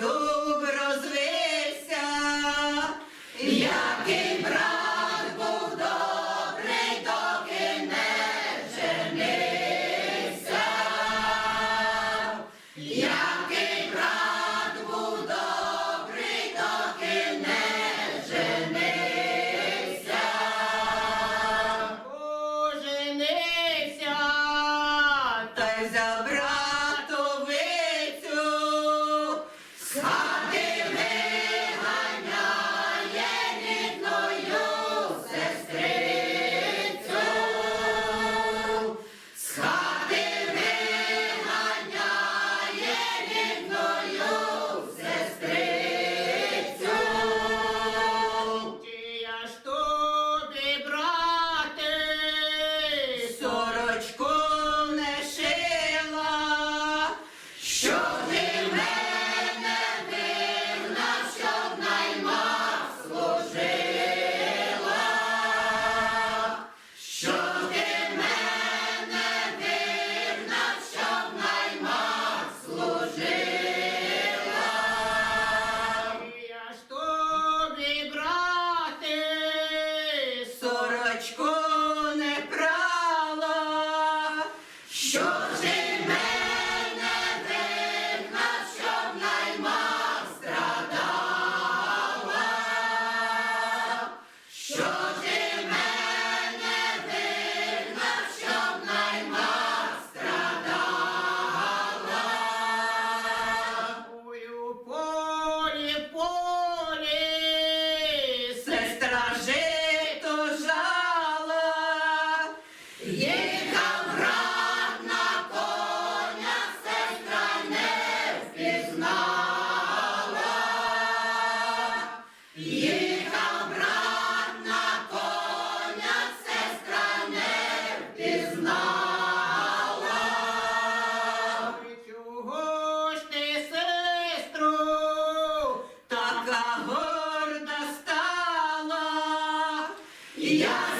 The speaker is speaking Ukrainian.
дуб розвився, який брат був добрий, доки не женився. Дочко не прала, що вже. Я